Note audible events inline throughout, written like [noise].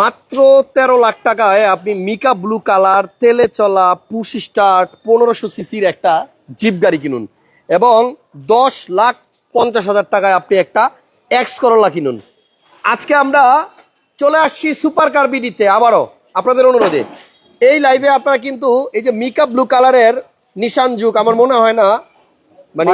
মাত্র তেরো লাখ টাকায় আপনি মিকা ব্লু কালার তেলে চলা পুশ স্টার্ট পনেরোশো সিসির একটা জিপ গাড়ি কিনুন। এবং দশ লাখ পঞ্চাশ হাজার টাকায় আপনি একটা এক্স করলা কিনুন। আজকে আমরা চলে আসছি সুপার কার বিডিতে আবারও আপনাদের অনুরোধে। এই লাইভে আপনারা কিন্তু এই যে মিকা ব্লু কালারের নিশান যুগ আমার মনে হয় না মানে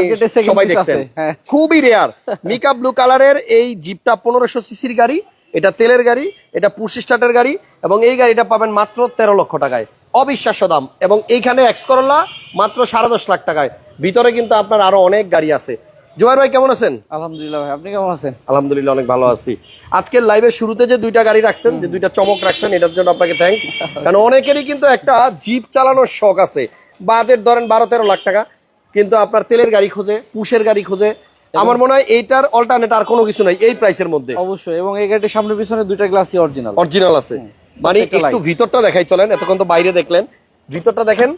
সবাই দেখছেন। হ্যাঁ। খুবই রেয়ার মিকা ব্লু কালারের এই জিপটা পনেরোশো সিসির গাড়ি। এটা তেলের গাড়ি এটা পুশ স্টার্টের গাড়ি এবং এই গাড়িটা পাবেন মাত্র তেরো লক্ষ টাকায়। অবিশ্বাস্য দাম এবং এইখানে এক্স করলা মাত্র সাড়ে দশ লাখ টাকায়। ভিতরে কিন্তু আপনার আরও অনেক গাড়ি আছে। জোয়ার ভাই কেমন আছেন? আলহামদুলিল্লাহ ভাই আপনি কেমন আছেন? আলহামদুলিল্লাহ অনেক ভালো আছি। আজকের লাইভের শুরুতে যে দুইটা গাড়ি রাখছেন যে দুইটা চমক রাখছেন এটার জন্য আপনাকে থ্যাঙ্কস কারণ অনেকেরই কিন্তু একটা জিপ চালানোর শখ আছে। বাজেট ধরেন বারো তেরো লাখ টাকা কিন্তু আপনার তেলের গাড়ি খোঁজে পুশের গাড়ি খোঁজে আমার মনে হয় এইটার অল্টারনেট আর কোনো কিছু নাই এই প্রাইসের মধ্যে। অবশ্যই এবং এই গাড়ির সামনে পিছনে দুইটা গ্লাসই অরিজিনাল অরিজিনাল আছে। মানে একটু ভিতরটা দেখাই চলেন এতক্ষণ তো বাইরে দেখলেন। ভিতরটা দেখেন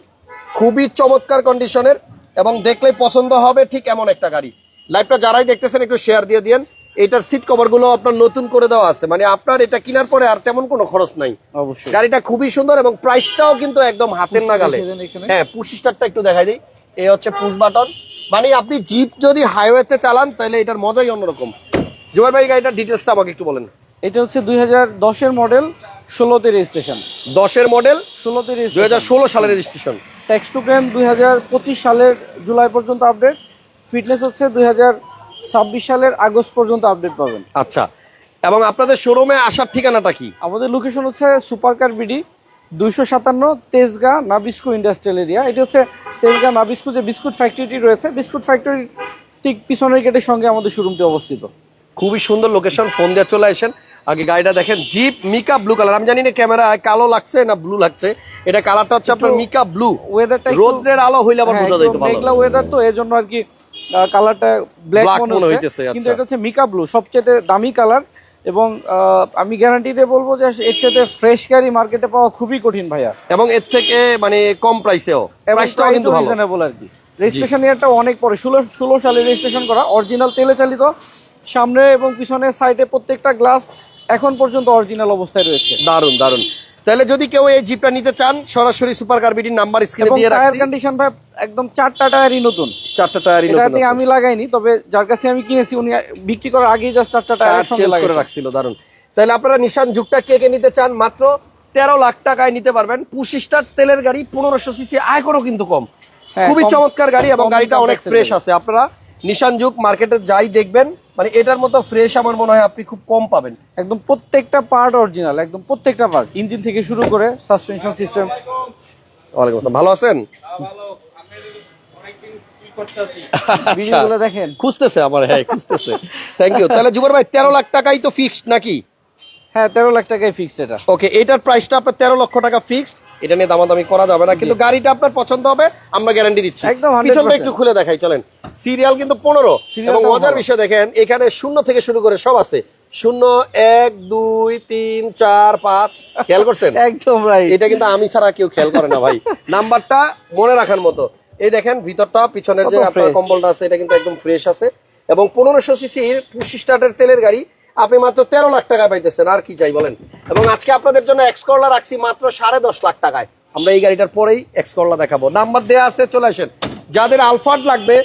খুবই চমৎকার কন্ডিশনের এবং দেখলে পছন্দ হবে ঠিক এমন একটা গাড়ি। লাইভটা যারাই দেখতেছেন একটু শেয়ার দিয়ে দিয়েন। এটার সিট কভারগুলো আপনার নতুন করে দেওয়া আছে। মানে আপনার এটা কেনার পরে আর তেমন কোনো খরচ নাই। অবশ্যই। গাড়িটা খুবই সুন্দর এবং প্রাইসটাও কিন্তু একদম হাতের নাগালে। হ্যাঁ পুশ স্টারটা একটু দেখাই দিই। এই হচ্ছে পুশ বাটন মানে আপনি জিপ যদি হাইওয়েতে চালান তাহলে এটার মজাই অন্যরকম। জুবাই ভাই গাড়িটার ডিটেলসটা আমাকে একটু বলেন। এটা হচ্ছে দুই হাজার দশের মডেল ষোলোতে রেজিস্ট্রেশন দশের মডেল ষোলোতে দুই রেজিস্ট্রেশন হাজার ষোলো সালের রেজিস্ট্রেশন ট্যাক্স টু পেন দুই হাজার পঁচিশ সালের জুলাই পর্যন্ত আপডেট ফিটনেস হচ্ছে দুই হাজার ছাব্বিশ সালের আগস্ট পর্যন্ত আপডেট পাবেন। আচ্ছা। এবং আপনাদের শোরুমে আসার ঠিকানাটা কি? আমাদের লোকেশন হচ্ছে সুপার কার বিডি দুইশো সাতান্ন তেজগা নাবিস্কো ইন্ডাস্ট্রিয়াল এরিয়া। এটা হচ্ছে তেজগা নাবিস্কো যে বিস্কুট ফ্যাক্টরিটি রয়েছে। বিস্কুট ফ্যাক্টরি ঠিক পিছনের গেটের সঙ্গে আমাদের শোরুমটি অবস্থিত। খুবই সুন্দর লোকেশন ফোন দিয়ে চলে আসেন। আগে গাড়িটা দেখেন জিপ মিকা ব্লু কালার আমি জানি না ক্যামেরা কালো লাগছে না ব্লু লাগছে। এটা কালারটা হচ্ছে আপনার মিকা ব্লু ওয়েদারটা রোদ্রের আলো হইলে আবার বোঝা যাইতো ভালো। মেঘলা ওয়েদার তো এর জন্য আর কি কালারটা ব্ল্যাক মনে মনে হইতেছে, আচ্ছা। কিন্তু এটা হচ্ছে মিকা ব্লু সবচেয়ে দামি কালার এবং আমি গ্যারান্টি দিয়ে বলব যে এর সাথে ফ্রেশ গাড়ি মার্কেটে পাওয়া খুবই কঠিন ভাইয়া। এবং এর থেকে মানে কম প্রাইসেও প্রাইসটাও কিন্তু রিজনেবল আর কি। রেজিস্ট্রেশন ইয়ারটা অনেক পরে ষোলো ষোলো সালে রেজিস্ট্রেশন করা অরিজিনাল তেলে চালিত সামনে এবং পিছনে সাইডে প্রত্যেকটা গ্লাস এখন পর্যন্ত অরিজিনাল অবস্থায় রয়েছে। দারুণ দারুণ তাহলে যদি কেউ এই জিপটা নিতে চান সরাসরি সুপার কার্বিটির নাম্বার স্ক্রিনে দিয়ে টায়ার রাখছি। কন্ডিশন ভাই একদম চারটা টায়ারই নতুন। চারটা টায়ারই নতুন আছে। আমি লাগাইনি তবে যার কাছে আমি কিনেছি উনি বিক্রি করার আগেই জাস্ট চারটা টায়ার টায়ার সঙ্গে চেঞ্জ করে রাখছিল দারুণ তাহলে আপনারা নিশান যুগটা কে কে নিতে চান মাত্র তেরো লাখ টাকায় নিতে পারবেন। পঁচিশটার তেলের গাড়ি পনেরোশো সিসি আয় করো কিন্তু কম। হ্যাঁ, খুবই চমৎকার গাড়ি এবং গাড়িটা অনেক ফ্রেশ আছে। আপনারা নিশান যুগ মার্কেটে যাই দেখবেন মানে এটার মতো ফ্রেশ আমার মনে হয় আপনি খুব কম পাবেন। একদম প্রত্যেকটা পার্ট অরিজিনাল একদম প্রত্যেকটা পার্ট ইঞ্জিন থেকে শুরু করে সাসপেনশন সিস্টেম ওয়ালাইকুম আসসালাম। ভালো আছেন? আচ্ছা। দেখেন। খুঁজতেছে আমার হ্যাঁ খুঁজতেছে। থ্যাংক ইউ তাহলে জুবার ভাই তেরো লাখ টাকাই তো ফিক্সড নাকি? হ্যাঁ তেরো লাখ টাকায় ফিক্সড এটা। ওকে এটার প্রাইসটা আপনার তেরো লক্ষ টাকা ফিক্সড এটা নিয়ে দামাদামি করা যাবে না কিন্তু গাড়িটা আপনার পছন্দ হবে আমরা গ্যারান্টি দিচ্ছি। একদম পিছনটা একটু খুলে দেখাই চলেন। সিরিয়াল কিন্তু পনেরো এবং মজার বিষয় দেখেন এখানে শূন্য থেকে শুরু করে সব আছে। শূন্য এক দুই তিন চার পাঁচ খেয়াল করছেন? [laughs] একদম রাইট এটা কিন্তু আমি ছাড়া কেউ খেয়াল করে না ভাই। নাম্বারটা মনে রাখার মতো। এই দেখেন ভিতরটা পিছনের যে আপনার কম্বলটা আছে এটা কিন্তু একদম ফ্রেশ আছে। এবং পনেরোশো সিসির পুশি স্টার্টের তেলের গাড়ি আপনি মাত্র তেরো লাখ টাকা পাইতেছেন, আর কি চাই বলেন? এবং আজকে আপনাদের জন্য এক্স করলা রাখছি মাত্র সাড়ে দশ লাখ টাকায়। আমরা এই গাড়িটার পরেই এক্স করলা দেখাবো। নাম্বার দেওয়া আছে, চলে আসেন। যাদের আলফার্ড লাগবে,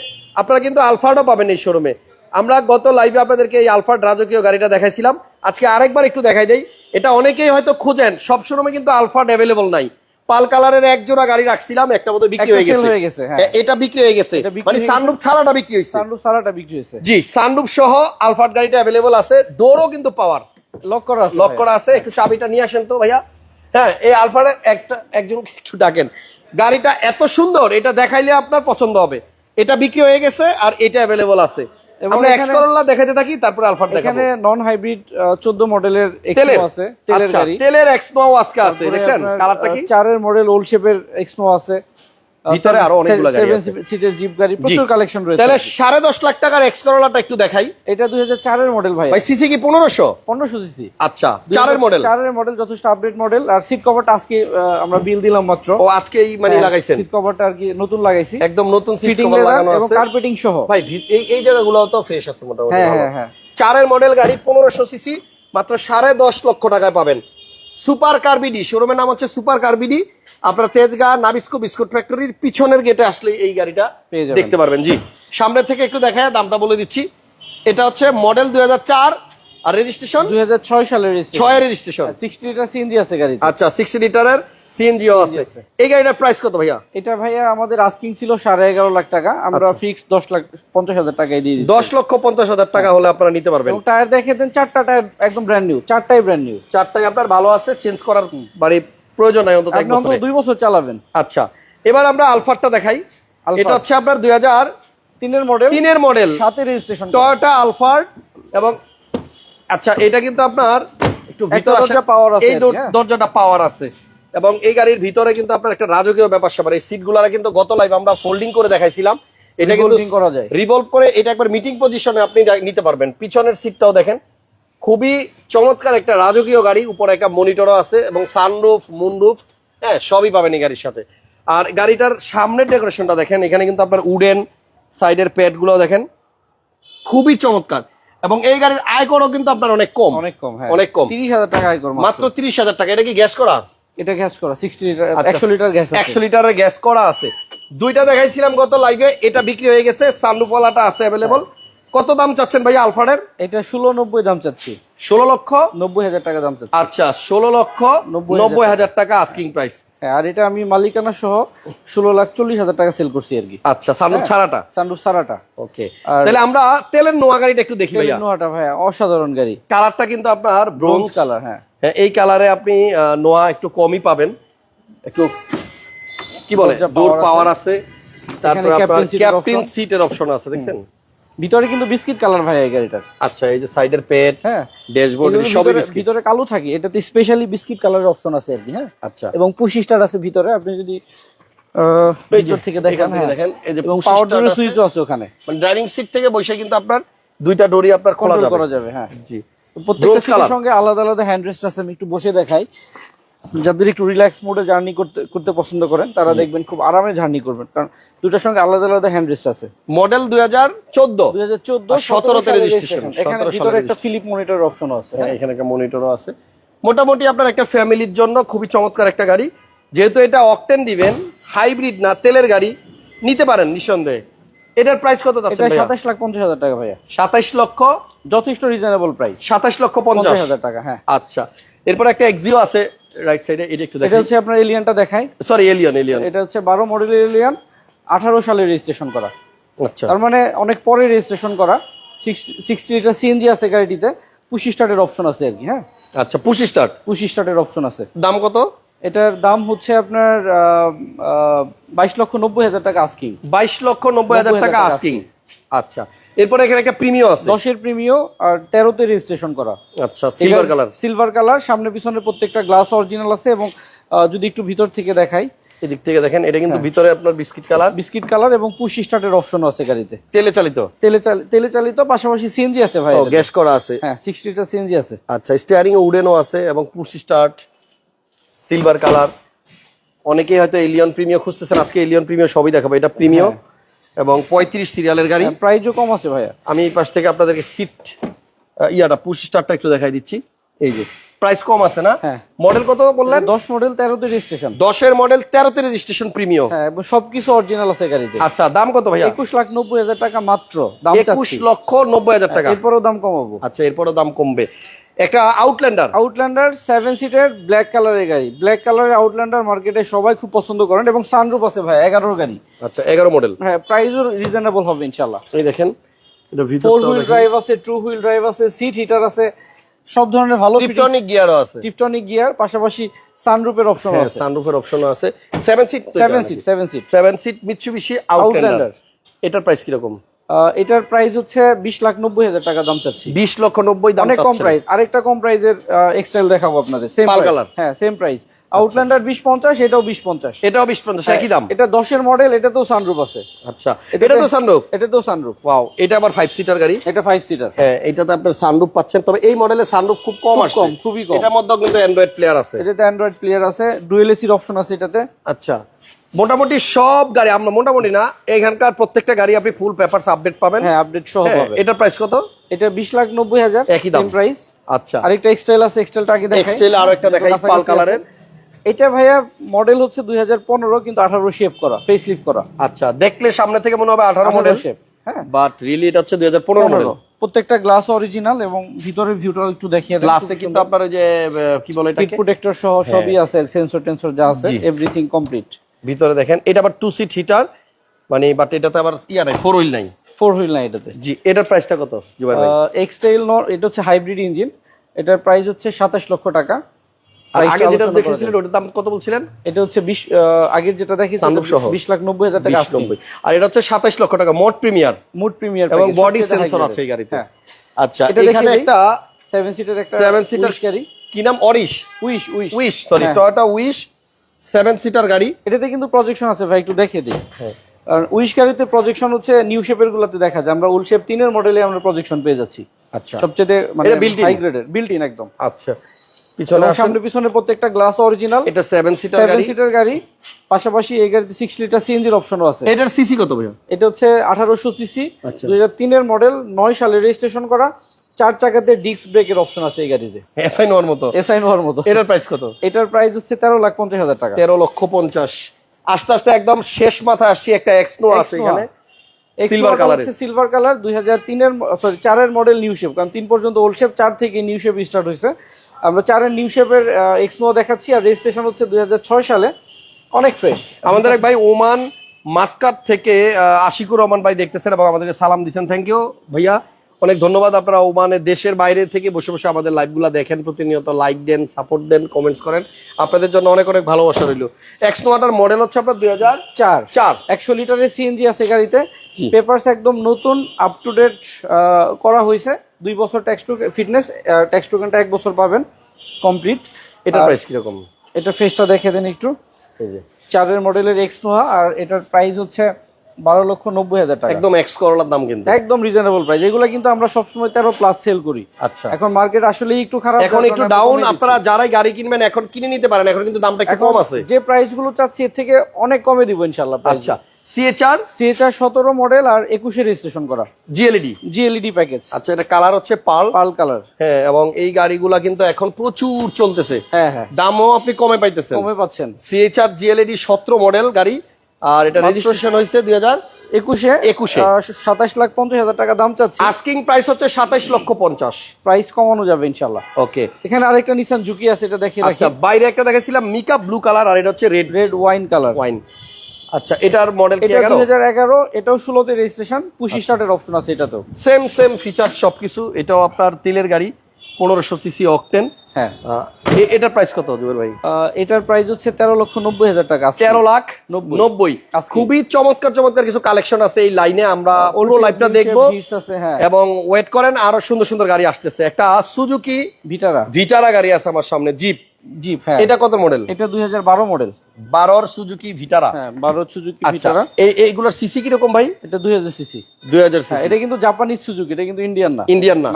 আপনারা কিন্তু আলফার্ডও পাবেন এই শোরুমে আমরা গত লাইভে আপনাদেরকে এই আলফার্ড রাজকীয় গাড়িটা দেখাইছিলাম। আজকে আরেকবার একটু দেখাই দেই। এটা অনেকেই হয়তো খুঁজেন, সব শোরুমে কিন্তু আলফার্ড অ্যাভেলেবল নাই। পাল কালারের এক জোড়া গাড়ি রাখছিলাম একটা মতো বিক্রি হয়ে গেছে। হয়ে গেছে। এটা বিক্রি হয়ে গেছে। মানে হয়ে গেছে। সানরুফ ছাড়াটা বিক্রি হয়েছে। সানরুফ সারাটা বিক্রি হয়েছে। জি সানরুফ সহ আলফার্ড গাড়িটা অ্যাভেলেবল আছে। ডোরও কিন্তু পাওয়ার লক করা আছে লক করা আছে। একটু চাবিটা নিয়ে আসেন তো ভাইয়া। হ্যাঁ এই আলফার্ডের একটা একজন একটু ডাকেন। গাড়িটা এত সুন্দর এটা দেখাইলে আপনার পছন্দ হবে। এটা বিক্রি হয়ে গেছে আর এটা অ্যাভেলেবল আছে। আমরা এক্স করোলা দেখাতে থাকি তারপর আলফার্ড দেখাবো। এখানে নন হাইব্রিড চোদ্দ মডেলের তেলের। এক্সপো আছে তেলের আচ্ছা, গাড়ি। তেলের এক্সনো আজকে আছে দেখেন কালারটা কি? চারের মডেল ওল্ড শেপের এক্সপো আছে। ভিতরে আরও অনেকগুলো গাড়ি আছে। সিটের জিপ গাড়ি প্রচুর কালেকশন রয়েছে। তাহলে সাড়ে দশ লাখ টাকার এক্স করোলাটা একটু দেখাই। এটা দুই হাজার চারের মডেল ভাই ভাই সিসি কি পনেরোশো? পনেরোশো সিসি আচ্ছা চারের মডেল চারের মডেল যথেষ্ট আপডেট মডেল আর সিট কভারটা আজকে আমরা বিল দিলাম মাত্র। ও আজকেই মানে লাগাইছেন। সিট কভারটা আর কি নতুন লাগাইছি। একদম নতুন সিট কভার লাগানো এবং আছে। কার্পেটিং সহ। ভাই এই এই জায়গাগুলো তো ফ্রেশ আছে মোটামুটি হ্যাঁ হ্যাঁ হ্যাঁ। চারের মডেল গাড়ি পনেরোশো সিসি মাত্র সাড়ে দশ লক্ষ টাকায় পাবেন। সুপার কার্বিডি শোরুমের নাম হচ্ছে সুপার কার্বিডি আপনার তেজগা নাবিস্কো বিস্কুট ফ্যাক্টরির পিছনের গেটে আসলে এই গাড়িটা দেখতে পারবেন জি। সামনে থেকে একটু দেখায় দামটা বলে দিচ্ছি। এটা হচ্ছে মডেল দুই হাজার চার আর রেজিস্ট্রেশন দুই হাজার ছয় সালের ছয় রেজিস্ট্রেশন সিক্সটি লিটার সিএনজি আছে গাড়ি আচ্ছা সিক্সটি লিটারের সিএনজিও আছে। এই গাড়িটার প্রাইস কত ভাইয়া? এটা ভাইয়া আমাদের আস্কিং ছিল সাড়ে এগারো লাখ টাকা। আমরা আচ্ছা। ফিক্স দশ লাখ পঞ্চাশ হাজার টাকায় দিয়ে দশ লক্ষ পঞ্চাশ হাজার টাকা হলে আপনারা নিতে পারবেন। টায়ার দেখে দেন চারটা টায়ার একদম ব্র্যান্ড নিউ চারটাই ব্র্যান্ড নিউ চারটায় আপনার ভালো আছে চেঞ্জ করার বাড়ি প্রয়োজন নাই অন্তত। দুই বছর চালাবেন। আচ্ছা এবার আমরা আলফারটা দেখাই। এটা হচ্ছে আপনার দুই হাজার তিনের মডেল তিনের মডেল সাথে রেজিস্ট্রেশন টয়োটা আলফার এবং আচ্ছা এটা কিন্তু আপনার একটু ভিতর দরজা আছে এই হ্যাঁ। দরজাটা পাওয়ার আছে। এবং এই গাড়ির ভিতরে কিন্তু আপনার একটা রাজকীয় ব্যাপার স্যাপার। এই সিট গুলারা কিন্তু গত লাইভ আমরা ফোল্ডিং করে দেখাইছিলাম। এটা কিন্তু করা যায়। রিভলভ করে এটা একবার মিটিং পজিশনে আপনি নিতে পারবেন। পিছনের সিটটাও দেখেন। খুবই চমৎকার একটা রাজকীয় গাড়ি উপরে একটা মনিটরও আছে এবং সানরুফ মুনরুফ হ্যাঁ সবই পাবেন এই গাড়ির সাথে। আর গাড়িটার সামনের ডেকোরেশনটা দেখেন এখানে কিন্তু আপনার উডেন সাইডের প্যাডগুলো দেখেন। খুবই চমৎকার। এবং এই গাড়ির আয়করও কিন্তু আপনার অনেক কম। অনেক কম হ্যাঁ। অনেক কম। তিরিশ হাজার টাকা আয় মাত্র তিরিশ হাজার টাকা। এটা কি গ্যাস করা? এটা গ্যাস করা সিক্সটি লিটার আচ্ছা, একশো লিটার গ্যাস একশো লিটারের গ্যাস করা আছে। দুইটা দেখাইছিলাম গত লাইভে এটা বিক্রি হয়ে গেছে সানরুফওয়ালাটা আছে অ্যাভেলেবল কত দাম চাচ্ছেন ভাই আলফাডের এটা ষোলো নব্বই দাম চাচ্ছি। ষোলো লক্ষ? নব্বই হাজার টাকা দাম চাচ্ছি। আচ্ছা ষোলো লক্ষ নব্বই হাজার নব্বই হাজার টাকা আস্কিং প্রাইস হ্যাঁ আর এটা আমি মালিকানা সহ ষোলো লাখ চল্লিশ হাজার টাকা সেল করছি আর কি। আচ্ছা সানরুফ ছাড়াটা? সানরুফ সারাটা ওকে তাহলে আমরা তেলের নোয়া গাড়িটা একটু দেখি ভাইয়া। নোয়াটা ভাইয়া অসাধারণ গাড়ি। কালারটা কিন্তু আপনার ব্রোঞ্জ ব্রোঞ্জ কালার হ্যাঁ। হ্যাঁ, এই কালারে আপনি নোয়া একটু কমই পাবেন। একটু কি বলে? দূর পাওয়ার আছে। তারপর আপনার ক্যাপ্টেন সিটের অপশন আছে দেখছেন? ভিতরে কিন্তু বিস্কিট কালার ভাইয়া এই গাড়িটার। আচ্ছা এই যে সাইডের পেট হ্যাঁ। ড্যাশবোর্ড সবই বিস্কিট? ভিতরে কালো থাকে। এটাতে স্পেশালি বিস্কিট কালারের অপশন আছে আর কি হ্যাঁ। আচ্ছা। এবং পুশি স্টার আছে ভিতরে। আপনি যদি ভিতর থেকে দেখেন হ্যাঁ। দেখেন এই যে পাওয়ার start ডোরের আছে। সুইচও আছে ওখানে। মানে ড্রাইভিং সিট থেকে বসে কিন্তু আপনার দুইটা ডোরি আপনার খোলা যাবে। করা যাবে হ্যাঁ। জি। প্রত্যেকটা সিটের সঙ্গে আলাদা আলাদা হ্যান্ড রেস্ট আছে আমি একটু বসে দেখাই। যাদের একটু রিল্যাক্স মোডে জার্নি করতে করতে পছন্দ করেন তারা দেখবেন খুব আরামে জার্নি করবেন। কারণ দুটার সঙ্গে আলাদা আলাদা হ্যান্ড রেস্ট আছে। মডেল দুই হাজার চোদ্দ। দুই হাজার চোদ্দ আর 17 তে এখানে 17 ভিতরে একটা ফিলিপ মনিটর অপশন আছে। হ্যাঁ, এখানে একটা মনিটরও আছে। মোটামুটি আপনার একটা ফ্যামিলির জন্য খুবই চমৎকার একটা গাড়ি। যেহেতু এটা অকটেন দিবেন হাইব্রিড না তেলের গাড়ি নিতে পারেন নিঃসন্দেহে। এটার প্রাইস কত এটা যাচ্ছে সাতাশ লাখ পঞ্চাশ হাজার টাকা ভাইয়া। সাতাইশ লক্ষ? যথেষ্ট রিজনেবল প্রাইস সাতাশ লক্ষ পঞ্চাশ? পঞ্চাশ হাজার টাকা হ্যাঁ। আচ্ছা। এরপর একটা এক্সিও আছে। রাইট সাইডে এটা একটু এটা হচ্ছে আপনার এলিয়ানটা দেখাই। সরি এলিয়ন এলিয়ন এটা হচ্ছে বারো মডেলের এলিয়ান আঠারো সালে রেজিস্ট্রেশন করা। আচ্ছা। তার মানে অনেক পরে রেজিস্ট্রেশন করা। সিক্সটি লিটার সিএনজি আছে গাড়িটিতে পুশি স্টার্টের অপশন আছে আর কি হ্যাঁ? আচ্ছা পুশি স্টার্ট। পুশি স্টার্টের অপশন আছে। দাম কত? এটার দাম হচ্ছে আপনার বাইশ লক্ষ নব্বই হাজার টাকা আস্কিং বাইশ লক্ষ নব্বই হাজার 90,000 টাকা টাকা আস্কিং আচ্ছা। এরপরে এখানে একটা প্রিমিয়াম আছে। দশের প্রিমিও আর তেরোতে রেজিস্ট্রেশন করা। আচ্ছা সিলভার কালার সিলভার কালার সামনে পিছনে প্রত্যেকটা গ্লাস অরিজিনাল আছে এবং যদি একটু ভিতর থেকে দেখাই। এদিক থেকে দেখেন এটা কিন্তু হ্যাঁ। ভিতরে আপনার বিস্কিট কালার বিস্কিট কালার এবং পুশ স্টার্টের অপশন আছে গাড়িতে। তেলে চালিত? তেলে তেলে চালিত পাশাপাশি সিএনজি আছে ভাই ও গ্যাস করা আছে। হ্যাঁ সিক্সটি লিটার সিএনজি আছে। আচ্ছা স্টিয়ারিং উডেনও আছে এবং পুশ স্টার্ট সিলভার কালার অনেকেই হয়তো এলিয়ন প্রিমিয়াম খুঁজতেছেন আজকে এলিয়ন প্রিমিয়াম সবই দেখাবো এটা প্রিমিয়াম হ্যাঁ। এবং পঁয়ত্রিশ সিরিয়ালের গাড়ি। প্রাইজও কম আছে ভাইয়া। আমি এই পাশ থেকে আপনাদেরকে সিট ইয়াটা পুশ স্টার্টটা একটু দেখাই দিচ্ছি। এই যে প্রাইস কম আছে না? হ্যাঁ। মডেল কত বললেন? দশ মডেল তেরোতে রেজিস্ট্রেশন দশের মডেল তেরোতে রেজিস্ট্রেশন প্রিমিয়াম হ্যাঁ এবং সবকিছু অরিজিনাল আছে গাড়িতে। আচ্ছা দাম কত ভাইয়া? একুশ লাখ নব্বই হাজার টাকা মাত্র দাম একুশ লক্ষ নব্বই হাজার টাকা। এরপরেও দাম কমাবো। আচ্ছা এরপরও দাম কমবে। একটা আউটল্যান্ডার আউটল্যান্ডার সেভেন সিটের ব্ল্যাক কালারের গাড়ি। ব্ল্যাক কালারের আউটল্যান্ডার মার্কেটে সবাই খুব পছন্দ করেন এবং সানরুফ আছে ভাই এগারোর গাড়ি। আচ্ছা এগারো মডেল হ্যাঁ প্রাইসও রিজনেবল হবে ইনশাল্লাহ এই দেখেন এটা ফোর হুইল ড্রাইভ আছে টু হুইল ড্রাইভ আছে সিট হিটার আছে সব ধরনের ভালো টিপটনিক গিয়ারও আছে। টিপটনিক গিয়ার পাশাপাশি সানরুফের অপশন হ্যাঁ আছে। সানরুফের অপশনও আছে। Seven seat seven seat seven seat seven seat Mitsubishi Outlander Outlander এটার প্রাইস কীরকম? এটার প্রাইস হচ্ছে বিশ লাখ নব্বই হাজার টাকা দাম চাচ্ছি। বিশ লক্ষ নব্বই দাম অনেক কম প্রাইস আরেকটা কম প্রাইজের এক্সটাইল দেখাবো আপনাদের। Same colour। হ্যাঁ সেম প্রাইস আউটল্যান্ডার বিশ পঞ্চাশ এটাও বিশ পঞ্চাশ। এটাও বিশ পঞ্চাশ একই দাম? এটা দশের মডেল এটা তো সানরুফ আছে। আচ্ছা এটা তো সানরুফ এটা তো সানরুফ ওয়াও এটা আবার ফাইভ সিটার গাড়ি? এটা ফাইভ সিটার হ্যাঁ এটাতে আপনার সানরুফ পাচ্ছেন। তবে এই মডেলে সানরুফ খুব কম আসছে। কম, খুবই কম। এটার মধ্যেও কিন্তু অ্যান্ড্রয়েড প্লেয়ার আছে। এটাতে অ্যান্ড্রয়েড প্লেয়ার আছে ডুয়েল এসির অপশন আছে এটাতে। আচ্ছা। মোটামুটি সব গাড়ি আমরা মোটামুটি না এখানকার প্রত্যেকটা গাড়ি আপনি ফুল পেপারস আপডেট পাবেন। হ্যাঁ আপডেট সহ হ্যাঁ, পাবে এটার প্রাইস কত? এটা বিশ লাখ নব্বই হাজার একই দাম। প্রাইস আচ্ছা। আরেকটা এক্সটাইল আছে এক্সটাইলটা আগে দেখাই। এক্সটেল আরও একটা দেখাই পাল কালারের এটা ভাইয়া মডেল হচ্ছে দুই হাজার পনেরো কিন্তু আঠারো শেপ করা ফেস লিফট করা। আচ্ছা দেখলে সামনে থেকে মনে হবে আঠারো মডেল শেপ হ্যাঁ। বাট রিয়েলি এটা হচ্ছে দুই হাজার পনেরো মডেল পনেরো। প্রত্যেকটা গ্লাস অরিজিনাল এবং ভিতরের ভিউটা একটু দেখিয়ে দেন। গ্লাসে কিন্তু আপনার ওই যে কি বলে এটাকে? প্রোটেক্টর সহ সবই আছে সেন্সর টেন্সর যা আছে। এভরিথিং কমপ্লিট ভিতরে দেখেন এটা আবার টু সিট হিটার মানে বাট এটাতে আবার ইয়া নাই ফোর হুইল নাই। ফোর হুইল না এটাতে। জি এটার প্রাইসটা কত এক্সটাইল এটা হচ্ছে হাইব্রিড ইঞ্জিন এটার প্রাইস হচ্ছে সাতাশ লক্ষ টাকা। আর আগে যেটা দেখেছিলেন ওটার দাম কত বলছিলেন? এটা হচ্ছে বিশ আগের যেটা দেখি Sunroof সহ। বিশ লাখ নব্বই হাজার টাকা 20 নব্বই। আর এটা হচ্ছে সাতাশ লক্ষ টাকা মোট প্রিমিয়ার মুড প্রিমিয়ার এবং বডি সেন্সর আছে এই গাড়িতে। হ্যাঁ। আচ্ছা এটা এখানে একটা সেভেন সিটের একটা seater- উইশ গাড়ি কি নাম? Auris Wish Wish Wish sorry. Toyota Wish seven seater গাড়ি। এটাতে কিন্তু প্রজেকশন আছে ভাই একটু দেখে দিই। কারণ উইশ গাড়িতে প্রজেকশন হচ্ছে নিউ শেপের গুলাতে দেখা যায়। আমরা উল শেপ তিনের মডেলে আমরা প্রজেকশন পেয়ে যাচ্ছি। আচ্ছা। সবচেয়ে মানে হাই গ্রেডের বিল্ট ইন একদম। আচ্ছা। পিছনে সামনে পিছনে প্রত্যেকটা গ্লাস অরিজিনাল এটা সিটার সিটার গাড়ি। পাশাপাশি এই গাড়িতে সিক্স লিটার সিএনজির অপশনও আছে। এটার সিসি কত এটা হচ্ছে আঠারোশো সিসি। দুই হাজার তিনের মডেল নয় সালে রেজিস্ট্রেশন করা। চার চাকাতে ডিস্ক ব্রেকের অপশন আছে এই গাড়িতে। এসআই নোয়ার মতো। এসআইন হওয়ার মতো। এটার প্রাইস কত? এটার প্রাইস হচ্ছে তেরো লাখ পঞ্চাশ হাজার টাকা। তেরো লক্ষ পঞ্চাশ। আস্তে আস্তে একদম শেষ মাথা আসছি একটা এক্সনো আছে। এখানে। Silver colour. সিলভার কালার দুই হাজার তিনের সরি চারের মডেল নিউ শেপ কারণ তিন পর্যন্ত ওল্ড শেপ চার থেকে নিউ শেপ স্টার্ট হয়েছে। আমরা চারের নিউ শেপের এক্সনো দেখাচ্ছি আর রেজিস্ট্রেশন হচ্ছে দুই হাজার ছয় সালে। অনেক ফ্রেশ আমাদের এক ভাই ওমান মাস্কাট থেকে আশিকুর রহমান ভাই দেখতেছেন এবং আমাদেরকে সালাম দিচ্ছেন। থ্যাংক ইউ ভাইয়া। অনেক ধন্যবাদ আপনারা ওমানের দেশের বাইরে থেকে বসে বসে আমাদের লাইভগুলো দেখেন প্রতিনিয়ত লাইক দেন সাপোর্ট দেন কমেন্টস করেন। আপনাদের জন্য অনেক অনেক ভালোবাসা রইল। এক্স নোয়াটার মডেল হচ্ছে আপনার দুই হাজার চার। চার। একশো লিটারের সিএনজি আছে গাড়িতে। পেপারস একদম নতুন আপ টু ডেট করা হয়েছে। দুই বছর ট্যাক্স টু ফিটনেস ট্যাক্স টোকেনটা এক বছর পাবেন কমপ্লিট এটা প্রাইস কীরকম? এটা ফেসটা দেখে দেন একটু। চারের মডেলের এক্স নোহা আর এটার প্রাইস হচ্ছে বারো লক্ষ নব্বই হাজার টাকা। একদম এক্স করলার দাম কিন্তু। একদম রিজনেবল প্রাইস এগুলো কিন্তু আমরা সবসময় তেরো প্লাস সেল করি। আচ্ছা। এখন মার্কেট আসলে একটু খারাপ এখন একটু ডাউন আপনারা যারাই গাড়ি কিনবেন এখন কিনে নিতে পারেন এখন কিন্তু দামটা একটু কম আছে। যে প্রাইসগুলো চাচ্ছি এর থেকে অনেক কমে দিব ইনশাল্লাহ আচ্ছা। সিএচআর সিএচআর সতেরো মডেল আর একুশে রেজিস্ট্রেশন করা। জিএলইডি জিএলইডি প্যাকেজ আচ্ছা এটা কালার হচ্ছে পাল পাল কালার হ্যাঁ এবং এই গাড়িগুলা কিন্তু এখন প্রচুর চলতেছে। হ্যাঁ হ্যাঁ। দামও আপনি কমে পাইতেছেন। কমে পাচ্ছেন। সিএচআর জিএলইডি সতেরো মডেল গাড়ি আর এটা রেজিস্ট্রেশন হয়েছে দুই হাজার একুশে একুশে। সাতাশ লাখ পঞ্চাশ হাজার টাকা দাম চাচ্ছি। আস্কিং প্রাইস হচ্ছে সাতাশ লক্ষ পঞ্চাশ। প্রাইস কমানো যাবে ইনশাল্লাহ ওকে এখানে আরেকটা নিসান ঝুঁকি আছে এটা দেখে রাখি। আচ্ছা বাইরে একটা দেখেছিলাম মিকা ব্লু কালার আর এটা হচ্ছে red red wine colour wine আচ্ছা এটার মডেল এটা এগারো? দুই হাজার এগারো এটাও ষোলোতে রেজিস্ট্রেশন পুশি স্টার্টের অপশন আছে এটাতেও। সেম সেম ফিচার সবকিছু এটাও আপনার তেলের গাড়ি পনেরোশো সিসি অকটেন হ্যাঁ। এটার প্রাইস কত জুবের ভাই? এটার প্রাইস হচ্ছে তেরো লক্ষ নব্বই হাজার টাকা তেরো লাখ নব্বই। খুবই চমৎকার চমৎকার কিছু কালেকশন আছে এই লাইনে আমরা পুরো Old লাইভটা দেখব। হ্যাঁ। এবং ওয়েট করেন আরও সুন্দর সুন্দর গাড়ি আসতেছে। একটা সুজুকি ভিটারা ভিটারা গাড়ি আছে আমার সামনে জিপ জিপ হ্যাঁ। এটা কত মডেল এটা দুই হাজার বারো মডেল বারোর সুজুকি ভিটারা হ্যাঁ বারো সুজুকি ভিটারা এই এইগুলোর সিসি কীরকম ভাই? এটা দুই হাজার সিসি দুই হাজার হ্যাঁ এটা কিন্তু জাপানিজ সুজুকি এটা কিন্তু ইন্ডিয়ান না। ইন্ডিয়ান না।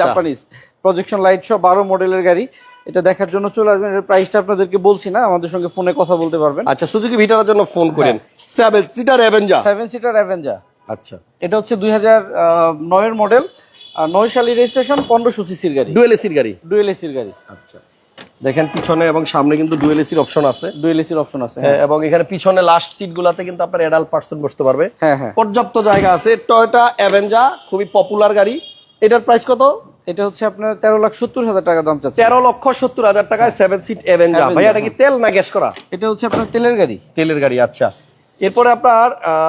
জাপানিজ প্রজেকশন লাইট সহ বারো মডেলের গাড়ি। এটা দেখার জন্য চলে আসবেন। এর প্রাইসটা আপনাদেরকে বলছি না আমাদের সঙ্গে ফোনে কথা বলতে পারবেন। আচ্ছা সুজুকি ভিটারার জন্য ফোন করেন। Seven seater Avenger seven seater Avenger আচ্ছা। এটা হচ্ছে দুই হাজার নয়ের মডেল আর নয় সালের রেজিস্ট্রেশন পনেরোশো সিসির গাড়ি। ডুয়েল এসির গাড়ি। ডুয়েল এসির গাড়ি। আচ্ছা। দেখেন পিছনে এবং সামনে কিন্তু ডুয়েল এসির অপশন আছে। ডুয়েল এসির অপশন আছে হ্যাঁ, এবং এখানে পিছনে লাস্ট সিট গুলাতে কিন্তু আপনার অ্যাডাল্ট পার্সন বসতে পারবে। হ্যাঁ হ্যাঁ। পর্যাপ্ত জায়গা আছে। টয়োটা অ্যাভেঞ্জা খুবই পপুলার গাড়ি। এটার প্রাইস কত? এটা হচ্ছে আপনার তেরো লাখ সত্তর হাজার টাকা দাম চাচ্ছে। তেরো লক্ষ সত্তর হাজার টাকায় সেভেন সিট Avenger, ভাই এটা কি তেল না গ্যাস করা? এটা হচ্ছে আপনার তেলের গাড়ি। তেলের গাড়ি আচ্ছা। এরপরে আপনার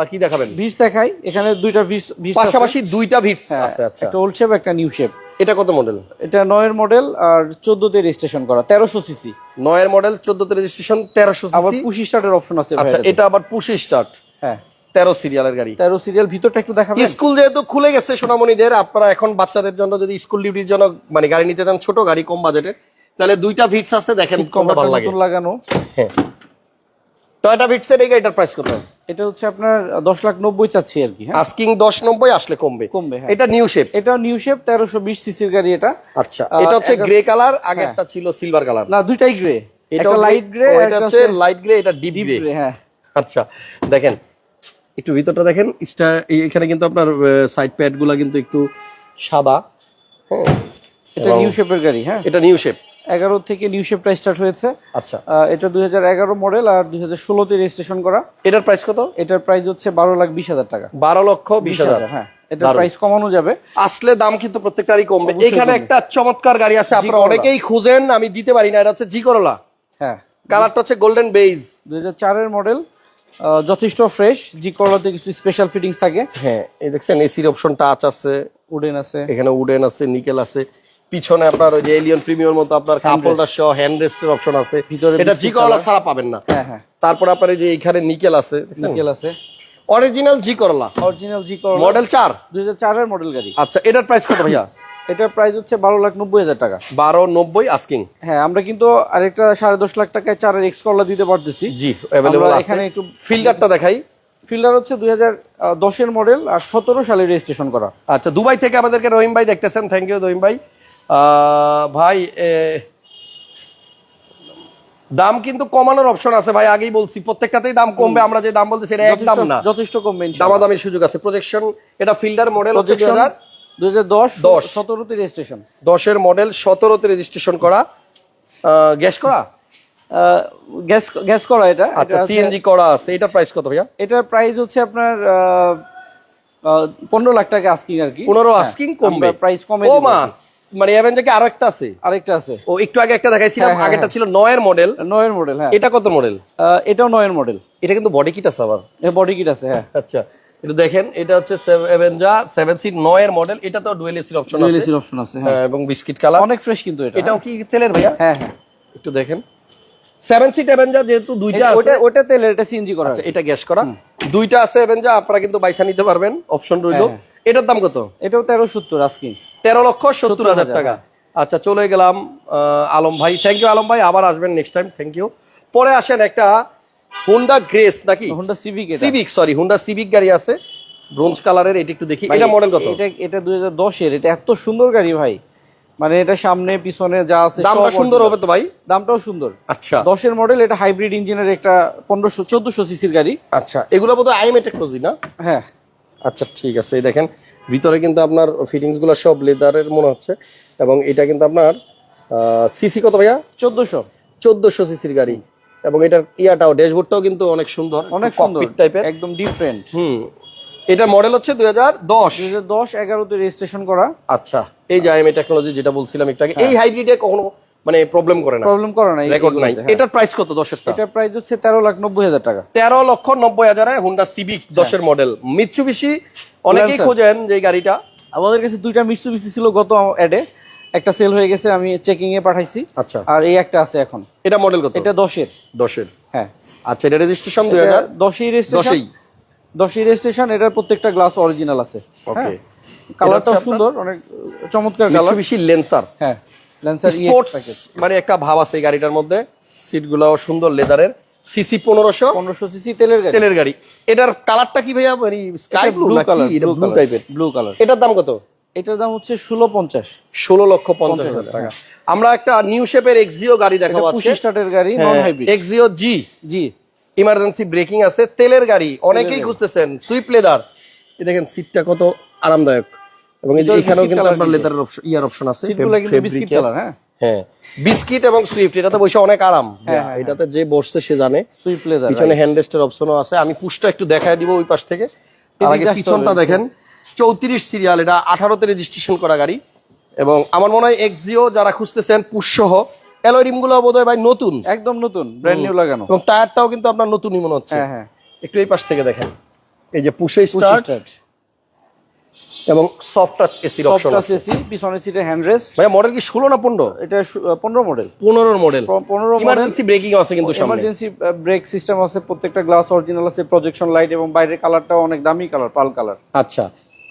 কি দেখাবেন? ভিস দেখাই এখানে দুইটা ভিস ভিস পাশাপাশি দুইটা ভিটস আছে আচ্ছা। একটা ওল্ড শেপ একটা নিউ শেপ এটা কত মডেল এটা নয়ের মডেল আর চোদ্দতে রেজিস্ট্রেশন করা তেরোশো সিসি নয়ের মডেল চোদ্দতে রেজিস্ট্রেশন তেরোশো আবার পুশি স্টার্টের অপশন আছে আচ্ছা এটা আবার পুশি স্টার্ট হ্যাঁ। তেরো সিরিয়ালের গাড়ি। তেরো সিরিয়াল ভিতরটা একটু দেখাবেন। স্কুল যেহেতু খুলে গেছে সোনামণিদের আপনারা এখন বাচ্চাদের জন্য যদি স্কুল ডিউটির জন্য মানে গাড়ি নিতে চান ছোট গাড়ি কম বাজেটের তাহলে দুইটা ভিটস আছে দেখেন কোনটা ভালো লাগে। লাগানো। হ্যাঁ। টয়টা এই গাড়িটার প্রাইস কত? এটা হচ্ছে আপনার দশ লাখ নব্বই চাচ্ছি আর কি হ্যাঁ? আস্কিং দশ নব্বই আসলে কমবে। কমবে হ্যাঁ। এটা নিউ শেপ এটা নিউ শেপ তেরোশো বিশ সিসির গাড়ি এটা। আচ্ছা এটা হচ্ছে গ্রে কালার আগেরটা ছিল সিলভার কালার না দুইটাই গ্রে এটা লাইট গ্রে এটা হচ্ছে লাইট গ্রে এটা ডিপ গ্রে হ্যাঁ। আচ্ছা দেখেন একটু ভিতরটা দেখেন। স্টার এখানে কিন্তু আপনার সাইড প্যাডগুলা কিন্তু একটু সাদা। হ্যাঁ এটা নিউ শেপের গাড়ি হ্যাঁ? এটা নিউ শেপ এগারো থেকে নিউ শেপটা স্টার্ট হয়েছে। আচ্ছা। এটা দুই হাজার এগারো মডেল আর দুই হাজার ষোলোতে রেজিস্ট্রেশন করা। এটার প্রাইস কত? এটার প্রাইস হচ্ছে বারো লাখ বিশ হাজার টাকা। বারো লক্ষ বিশ হাজার। হ্যাঁ। এটার প্রাইস কমানো যাবে। আসলে দাম কিন্তু প্রত্যেকটারই কমবে। এখানে একটা চমৎকার গাড়ি আছে আপনারা অনেকেই খুঁজেন আমি দিতে পারি না এটা হচ্ছে জি করলা হ্যাঁ। কালারটা হচ্ছে গোল্ডেন বেজ দুই হাজার চারের মডেল যথেষ্ট ফ্রেশ জি করলাতে কিছু স্পেশাল ফিটিংস থাকে। হ্যাঁ এই দেখছেন এসির অপশন টাচ আছে। উডেন আছে। এখানে উডেন আছে নিকেল আছে। পিছনে আপনার ওই যে এলিয়ন প্রিমিয়ার মতো আপনার কাপড়টা সহ হ্যান্ড রেস্টের অপশন আছে। ভিতরে এটা জি করলা ছাড়া পাবেন না। হ্যাঁ হ্যাঁ। তারপর আপনার এই যে এখানে নিকেল আছে নিকেল আছে। অরিজিনাল জি করলা অরিজিনাল জি করলা মডেল চার? দুই হাজার চারের মডেল গাড়ি। আচ্ছা এটার প্রাইস কত ভাইয়া? এটার প্রাইস হচ্ছে বারো লাখ নব্বই হাজার টাকা। বারো নব্বই আস্কিং হ্যাঁ আমরা কিন্তু আরেকটা সাড়ে দশ লাখ টাকায় চারের এক্স করলা দিতে পারতেছি। জি এখানে একটু ফিল্টারটা দেখাই। ফিল্ডার হচ্ছে দুই হাজার দশের মডেল আর সতেরো সালে রেজিস্ট্রেশন করা। আচ্ছা দুবাই থেকে আমাদেরকে রহিম ভাই দেখতেছেন। থ্যাংক ইউ রহিম ভাই। ভাই দাম কিন্তু কমানোর অপশন আছে ভাই আগেই বলছি। প্রত্যেকটাতেই দাম কমবে আমরা যে দাম বলতেছি এটা একদম না। যথেষ্ট কমবে দামাদামির সুযোগ আছে। প্রজেকশন এটা ফিল্ডার মডেল হচ্ছে প্রজেকশন সতেরোতে রেজিস্ট্রেশন দশের মডেল সতেরোতে রেজিস্ট্রেশন করা। গ্যাস করা? গ্যাস গ্যাস করা এটা? আচ্ছা সিএনজি করা আছে। এটা প্রাইস কত ভাইয়া? এটার প্রাইস হচ্ছে আপনার পনেরো লাখ টাকা আস্কিং আর কি। পনেরো হ্যাঁ, আস্কিং কমবে। প্রাইস কমে ও দিব মা আর কি। মানে অ্যাভেঞ্জাকে আরও একটা আছে? আরেকটা আছে। ও একটু আগে একটা দেখাইছিলাম হ্যাঁ, হ্যাঁ, হ্যাঁ। ছিল নয়ের মডেল নয়ের মডেল হ্যাঁ। এটা কত মডেল এটাও নয়ের মডেল এটা কিন্তু বডি কিট আছে আবার। বডি কিট আছে হ্যাঁ। আচ্ছা। এটা দেখেন এটা হচ্ছে অ্যাভেঞ্জা সেভেন সিট নয়ের মডেল এটা তো ডুয়েল এসির অপশন ডুয়েল এসির অপশন আছে হ্যাঁ। হ্যাঁ, এবং বিস্কিট কালার অনেক ফ্রেশ কিন্তু এটা। এটাও কি তেলের ভাইয়া? হ্যাঁ হ্যাঁ। একটু দেখেন। সেভেন সিট অ্যাভেঞ্জা যেহেতু দুইটা আছে ওটা ওটা তেলের এটা সিএনজি করা। আচ্ছা, এটা গ্যাস করা। দুইটা আছে আপনারা কিন্তু বাইসা নিতে পারবেন অপশন রইল। হ্যাঁ, এটার দাম কত? এটাও তেরো সত্তর আস্কিং তেরো লক্ষ সত্তর হাজার 70,000 টাকা। আচ্ছা চলে গেলাম আলম ভাই। থ্যাংক ইউ আলম ভাই। আবার আসবেন নেক্সট টাইম থ্যাংক ইউ পরে আসেন একটা হুন্ডা গ্রেস নাকি? Honda Civic Civic sorry Honda Civic গাড়ি আছে। ব্রোঞ্জ কালারের এটা একটু দেখি। এটা মডেল কত? এটা এটা দুই হাজার দশের। এটা এত সুন্দর গাড়ি ভাই। মানে এটা সামনে পিছনে যা আছে দামটা সুন্দর হবে তো ভাই? দামটাও সুন্দর। আচ্ছা। দশের মডেল এটা হাইব্রিড ইঞ্জিনের একটা পনেরোশো চোদ্দশো সিসির গাড়ি। আচ্ছা এগুলো বোধহয় আইএমএ টেকনোলজি না? হ্যাঁ। আচ্ছা ঠিক আছে এই দেখেন। ভিতরে কিন্তু আপনার ফিটিংসগুলো সব লেদারের মনে হচ্ছে। এবং এটা কিন্তু আপনার সিসি কত ভাইয়া? চোদ্দশো। চোদ্দশো সিসির গাড়ি। এবং এটার ইয়াটাও ড্যাশবোর্ডটাও কিন্তু অনেক সুন্দর অনেক সুন্দর টাইপের একদম ডিফারেন্ট হুম। এটা মডেল হচ্ছে দুই হাজার দশ। দুই হাজার দশ এগারোতে রেজিস্ট্রেশন করা। আচ্ছা এই যে আইএমএ টেকনোলজি যেটা বলছিলাম একটু আগে এই হাইব্রিডে কখনো মানে প্রবলেম করে না। প্রবলেম করে না রেকর্ড নাই। এটার প্রাইস কত দশেরটা? এটা প্রাইস হচ্ছে তেরো লাখ নব্বই হাজার টাকা। তেরো লক্ষ নব্বই হাজারে হুন্ডা সিভিক দশের মডেল মিৎসুবিশি অনেকেই। খোঁজেন যে গাড়িটা। আমাদের কাছে দুইটা মিটসুবিসি ছিল গত অ্যাডে একটা সেল হয়ে গেছে আমি চেকিং এ পাঠাইছি। আচ্ছা। আর এই একটা আছে এখন। এটা মডেল কত? এটা দশের। দশের। হ্যাঁ। আচ্ছা এটা রেজিস্ট্রেশন দুই এটা হাজার? দশেই রেজিস্ট্রেশন দশেই। দশেই রেজিস্ট্রেশন এটার প্রত্যেকটা গ্লাস অরিজিনাল আছে। ওকে কালারটাও হচ্ছে সুন্দর অনেক চমৎকার কালার মিৎসুবিশি লেন্সার হ্যাঁ ল্যান্সার স্পোর্টস মানে একটা ভাব আছে এই গাড়িটার মধ্যে। সিট গুলাও সুন্দর লেদারের সিসি পনেরোশো। পনেরোশো সিসি তেলের গাড়ি। তেলের গাড়ি। এটার কালারটা কি ভাইয়া? মানে sky blue blue colour blue টাইপের ব্লু কালার এটার দাম কত? এটার দাম হচ্ছে ষোলো পঞ্চাশ। ষোলো লক্ষ পঞ্চাশ হাজার টাকা। আমরা একটা নিউ শেপের এক্সিও গাড়ি দেখাবো আজকে। স্টার্টের গাড়ি non hybrid Axio G G. Emergency braking আছে তেলের গাড়ি অনেকেই খুঁজতেছেন সুইপ লেদার এই দেখেন সিটটা কত আরামদায়ক। এবং এই যে এখানেও কিন্তু আপনার। লেদারের অপশন ইয়ার অপশন আছে সিটগুলো কিন্তু বিস্কিট কালার হ্যাঁ। হ্যাঁ বিস্কিট এবং সুইফট এটাতে বসে অনেক আরাম। হ্যাঁ, হ্যাঁ, এটাতে যে বসছে সে জানে। সুইপ লেদার পিছনে হ্যান্ড রেস্টের অপশনও আছে। আমি পুশটা একটু দেখায় দিব ওই পাশ থেকে। আর আগে পিছনটা দেখেন। চৌত্রিশ সিরিয়াল এটা আঠারোতে রেজিস্ট্রেশন করা গাড়ি। এবং আমার মনে হয় এক্সিও যারা খুঁজতেছেন পুশ সহ অ্যালয় রিমগুলো বোধহয় ভাই নতুন। একদম নতুন ব্র্যান্ড নিউ লাগানো। এবং টায়ারটাও কিন্তু আপনার নতুনই মনে হচ্ছে। হ্যাঁ হ্যাঁ। একটু এই পাশ থেকে দেখেন। এই যে পুশি স্টার্ট এবং সফট টাচ এসির অপশন সফট আছে। এসি পিছনের সিটে হ্যান্ড রেস্ট ভাই মডেল কি ষোলো না পনেরো? এটা পনেরো মডেল পনেরোর মডেল পনেরো মডেল ইমার্জেন্সি ব্রেকিং আছে কিন্তু সামনে। এমার্জেন্সি ব্রেক সিস্টেম আছে প্রত্যেকটা গ্লাস অরিজিনাল আছে প্রজেকশন লাইট এবং বাইরের কালারটাও অনেক দামি কালার পাল কালার আচ্ছা।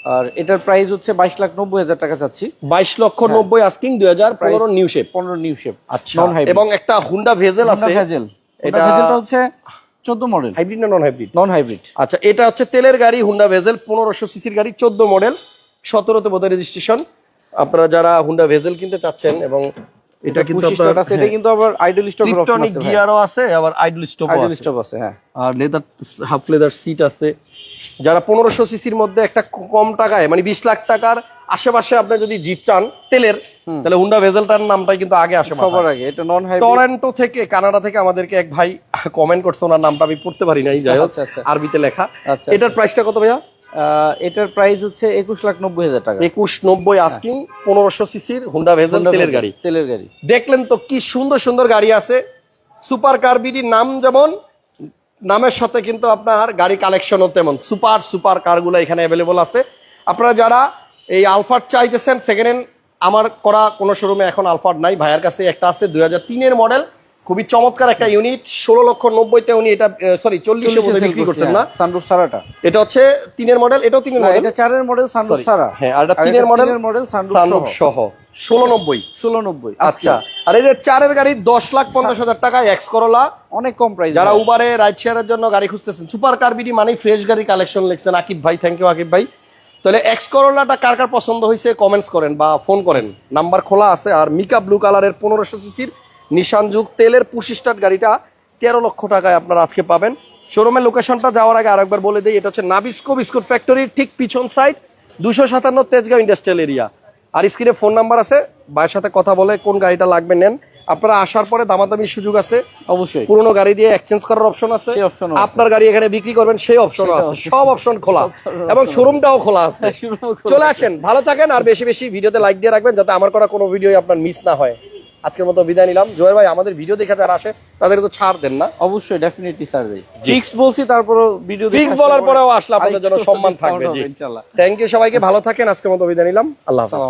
আর এটার প্রাইস হচ্ছে বাইশ লাখ নব্বই হাজার টাকা চাচ্ছি। বাইশ লক্ষ নব্বই আস্কিং দুই হাজার পনেরো নিউ শেপ পনেরো নিউ শেপ আচ্ছা। এবং একটা হুন্ডা ভেজেল আছে। ভেজেল এটা এটা- হচ্ছে চোদ্দ মডেল হাইব্রিড না নন হাইব্রিড নন হাইব্রিড আচ্ছা এটা হচ্ছে তেলের গাড়ি হুন্ডা ভেজেল পনেরোশো সিসির গাড়ি চোদ্দ মডেল সতেরোতে বোধ রেজিস্ট্রেশন আপনারা যারা হুন্ডা ভেজেল কিনতে চাচ্ছেন এবং এটা কিন্তু আপনার- এটা হ্যাঁ। কিন্তু আবার আইডল ট্রিপটনিক গিয়ারও আছে আবার আইডল স্টপও আইডল স্টক আছে হ্যাঁ। আর লেদার হাফ লেদার সিট আছে। যারা পনেরোশো সিসির মধ্যে একটা কম টাকায় মানে বিশ লাখ টাকার আশেপাশে আপনি যদি জিপ চান তেলের তাহলে হুন্ডা ভেজেলটার নামটাই কিন্তু আগে আসে সবার আগে এটা নন হাইব্রিড টরেন্টো থেকে কানাডা থেকে আমাদেরকে এক ভাই কমেন্ট করছে ওনার নামটা আমি পড়তে পারি নাই যাই হোক আচ্ছা আচ্ছা। আরবিতে লেখা। আচ্ছা এটার প্রাইসটা কত ভাইয়া? এটার প্রাইস হচ্ছে একুশ লাখ নব্বই হাজার টাকা। একুশ নব্বই আস্কিং পনেরোশো সিসির হুন্ডা ভেজেল তেলের গাড়ি। তেলের গাড়ি। দেখলেন তো কি সুন্দর সুন্দর গাড়ি আছে। সুপার কার বিডির নাম যেমন নামের সাথে কিন্তু আপনার গাড়ি কালেকশনও তেমন। সুপার সুপার কারগুলো এখানে অ্যাভেলেবল আছে। আপনারা যারা এই আলফাট চাইতেছেন সেকেন্ড হ্যান্ড আমার করা কোনো শোরুমে এখন আলফাট নাই। ভাইয়ের কাছে একটা আছে দুই হাজার তিনের মডেল খুবই চমৎকার একটা ইউনিট ষোলো লক্ষ নব্বইতে উনি এটা সরি চল্লিশে বোধহয় বিক্রি করছেন না? সানরুফ সারাটা এটা হচ্ছে তিনের মডেল এটাও তিনের মডেল এটা চারের মডেল সানরুফ সারা হ্যাঁ আর এটা তিনের মডেল মডেল সানরুফ সহ। ষোলো নব্বই। ষোলো নব্বই আচ্ছা আর এই যে চারের গাড়ি দশ লাখ পঞ্চাশ হাজার টাকা এক্স করোলা অনেক কম প্রাইস যারা উবারে রাইড শেয়ারের জন্য গাড়ি খুঁজতেছেন সুপার কার বিডি মানে ফ্রেশ গাড়ি কালেকশন লিখছেন আকিব ভাই থ্যাংক ইউ আকিব ভাই। তাহলে এক্স করোলাটা কার কার পছন্দ হয়েছে কমেন্টস করেন বা ফোন করেন। নাম্বার খোলা আছে আর মিকা ব্লু কালারের পনেরোশো সিসির নিশান যুগ তেলের পুশি স্টার্ট গাড়িটা তেরো লক্ষ টাকায় আপনারা আজকে পাবেন। শোরুমের লোকেশনটা যাওয়ার আগে আরেকবার বলে দিই এটা হচ্ছে নাবিস্কো বিস্কুট ফ্যাক্টরির ঠিক পিছন সাইড দুশো সাতান্ন তেজগাঁও ইন্ডাস্ট্রিয়াল এরিয়া আর স্ক্রিনে ফোন নাম্বার আছে ভাইয়ের সাথে কথা বলে কোন গাড়িটা লাগবে নেন। আপনারা আসার পরে দামাদামির সুযোগ আছে। অবশ্যই। পুরোনো গাড়ি দিয়ে এক্সচেঞ্জ করার অপশন আছে। আপনার গাড়ি এখানে বিক্রি করবেন সেই অপশন আছে। সব অপশন খোলা। এবং শোরুমটাও খোলা আছে। চলে আসেন ভালো থাকেন আর বেশি বেশি ভিডিওতে লাইক দিয়ে রাখবেন যাতে আমার করা কোনো ভিডিও আপনার মিস না হয়। আজকের মতো বিদায় নিলাম। জয়ের ভাই আমাদের ভিডিও দেখে যারা আসে তাদের তো ছাড় দেন না। অবশ্যই ডেফিনেটলি স্যার দেই। ফিক্স বলছি তারপরে ভিডিও ফিক্স বলার পরেও আসলে আপনাদের জন্য সম্মান থাকবে জি। ইনশাআল্লাহ থ্যাংক ইউ সবাইকে ভালো থাকেন আজকের মতো বিদায় নিলাম। আল্লাহ হাফেজ।